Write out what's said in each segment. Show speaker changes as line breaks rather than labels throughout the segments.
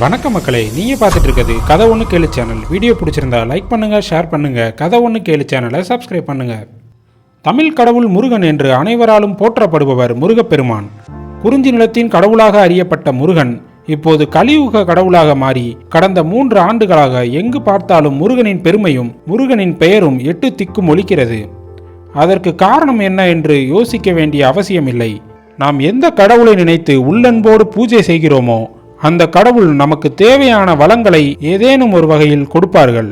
வணக்க மக்களே நீங்கள் பார்த்துட்டு இருக்கிறது கதை ஒன்று கேளு சேனல் வீடியோ பிடிச்சிருந்தா லைக் பண்ணுங்கள் ஷேர் பண்ணுங்கள் கதை ஒன்று கேளு சேனலை சப்ஸ்கிரைப் பண்ணுங்கள் தமிழ் கடவுள் முருகன் என்று அனைவராலும் போற்றப்படுபவர் முருகப்பெருமான். குறிஞ்சி நிலத்தின் கடவுளாக அறியப்பட்ட முருகன் இப்போது கலியுக கடவுளாக மாறி கடந்த மூன்று ஆண்டுகளாக எங்கு பார்த்தாலும் முருகனின் பெருமையும் முருகனின் பெயரும் எட்டு திக்கும் ஒலிக்கிறது. அதற்கு காரணம் என்ன என்று யோசிக்க வேண்டிய அவசியமில்லை. நாம் எந்த கடவுளை நினைத்து உள்ளன்போடு பூஜை செய்கிறோமோ அந்த கடவுள் நமக்கு தேவையான வளங்களை ஏதேனும் ஒரு வகையில் கொடுப்பார்கள்.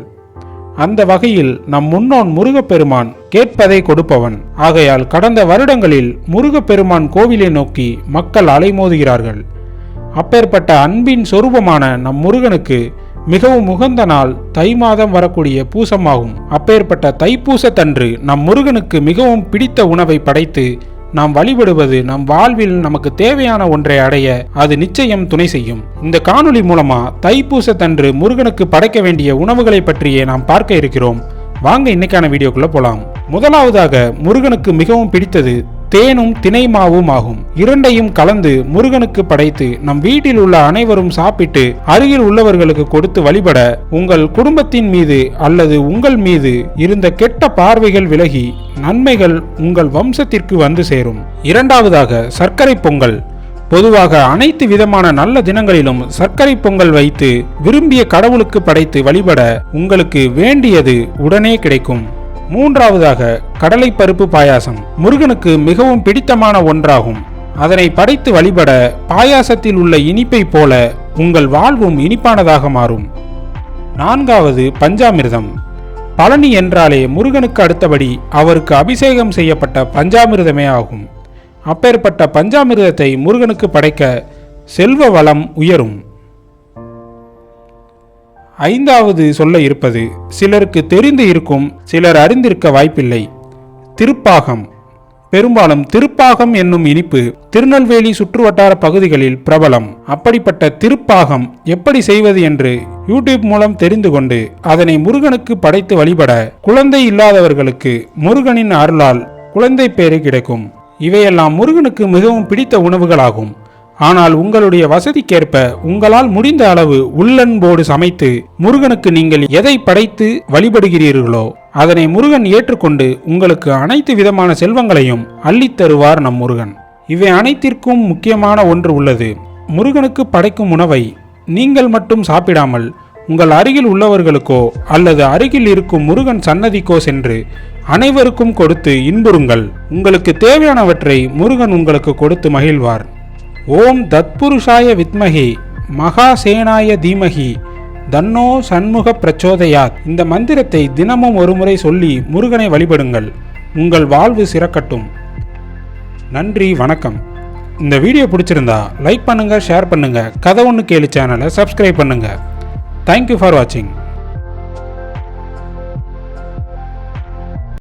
அந்த வகையில் நம் முன்னோன் முருகப்பெருமான் கேட்பதை கொடுப்பவன். ஆகையால் கடந்த வருடங்களில் முருகப்பெருமான் கோவிலை நோக்கி மக்கள் அலைமோதுகிறார்கள். அப்பேற்பட்ட அன்பின் சொரூபமான நம் முருகனுக்கு மிகவும் உகந்த நாள் தை மாதம் வரக்கூடிய பூசமாகும். அப்பேற்பட்ட தைப்பூசத்தன்று நம் முருகனுக்கு மிகவும் பிடித்த உணவை படைத்து நாம் வழிபடுவது நம் வாழ்வில் நமக்கு தேவையான ஒன்றை அடைய அது நிச்சயம் துணை செய்யும். இந்த காணொளி மூலமா தைப்பூசத்தன்று முருகனுக்கு படைக்க வேண்டிய உணவுகளை பற்றியே நாம் பார்க்க இருக்கிறோம். வாங்க இன்னைக்கான வீடியோக்குள்ள போலாம். முதலாவதாக முருகனுக்கு மிகவும் பிடித்தது தேனும் தினைமாவும் ஆகும். இரண்டையும் கலந்து முருகனுக்கு படைத்து நம் வீட்டில் உள்ள அனைவரும் சாப்பிட்டு அருகில் உள்ளவர்களுக்கு கொடுத்து வழிபட உங்கள் குடும்பத்தின் மீது அல்லது உங்கள் மீது இருந்த கெட்ட பார்வைகள் விலகி நன்மைகள் உங்கள் வம்சத்திற்கு வந்து சேரும். இரண்டாவதாக சர்க்கரை பொங்கல். பொதுவாக அனைத்து விதமான நல்ல தினங்களிலும் சர்க்கரை பொங்கல் வைத்து விரும்பிய கடவுளுக்கு படைத்து வழிபட உங்களுக்கு வேண்டியது உடனே கிடைக்கும். மூன்றாவதாக கடலை பருப்பு பாயாசம். முருகனுக்கு மிகவும் பிடித்தமான ஒன்றாகும். அதனை படைத்து வழிபட பாயாசத்தில் உள்ள இனிப்பை போல உங்கள் வாழ்வும் இனிப்பானதாக மாறும். நான்காவது பஞ்சாமிர்தம். பழனி என்றாலே முருகனுக்கு அடுத்தபடி அவருக்கு அபிஷேகம் செய்யப்பட்ட பஞ்சாமிர்தமே ஆகும். அப்பேற்பட்ட பஞ்சாமிர்தத்தை முருகனுக்கு படைக்க செல்வ வளம் உயரும். ஐந்தாவது சொல்ல இருப்பது சிலருக்கு தெரிந்து இருக்கும் சிலர் அறிந்திருக்க வாய்ப்பில்லை. திருப்பாகம். பெரும்பாலும் திருப்பாகம் என்னும் இனிப்பு திருநெல்வேலி சுற்றுவட்டார பகுதிகளில் பிரபலம். அப்படிப்பட்ட திருப்பாகம் எப்படி செய்வது என்று யூடியூப் மூலம் தெரிந்து கொண்டு அதனை முருகனுக்கு படைத்து வழிபட குழந்தை இல்லாதவர்களுக்கு முருகனின் அருளால் குழந்தை பேறு கிடைக்கும். இவையெல்லாம் முருகனுக்கு மிகவும் பிடித்த உணவுகளாகும். ஆனால் உங்களுடைய வசதிக்கேற்ப உங்களால் முடிந்த அளவு உள்ளன்போடு சமைத்து முருகனுக்கு நீங்கள் எதை படைத்து வழிபடுகிறீர்களோ அதனை முருகன் ஏற்றுக்கொண்டு உங்களுக்கு அனைத்து விதமான செல்வங்களையும் அள்ளித் தருவார் நம் முருகன். இவை அனைத்திற்கும் முக்கியமான ஒன்று உள்ளது. முருகனுக்கு படைக்கும் உணவை நீங்கள் மட்டும் சாப்பிடாமல் உங்கள் அருகில் உள்ளவர்களுக்கோ அல்லது அருகில் இருக்கும் முருகன் சன்னதிக்கோ சென்று அனைவருக்கும் கொடுத்து இன்புறுங்கள். உங்களுக்கு தேவையானவற்றை முருகன் உங்களுக்கு கொடுத்து மகிழ்வார். ஓம் தத்புருஷாய வித்மகி மகாசேனாய தீமகி தன்னோ சண்முக பிரச்சோதயாத். இந்த மந்திரத்தை தினமும் ஒருமுறை சொல்லி முருகனை வழிபடுங்கள். உங்கள் வாழ்வு சிறக்கட்டும். நன்றி வணக்கம். இந்த வீடியோ பிடிச்சிருந்தா லைக் பண்ணுங்கள் ஷேர் பண்ணுங்கள் கதை ஒன்று கேளு சேனலை சப்ஸ்கிரைப் பண்ணுங்கள் தேங்க்யூ ஃபார் வாட்சிங்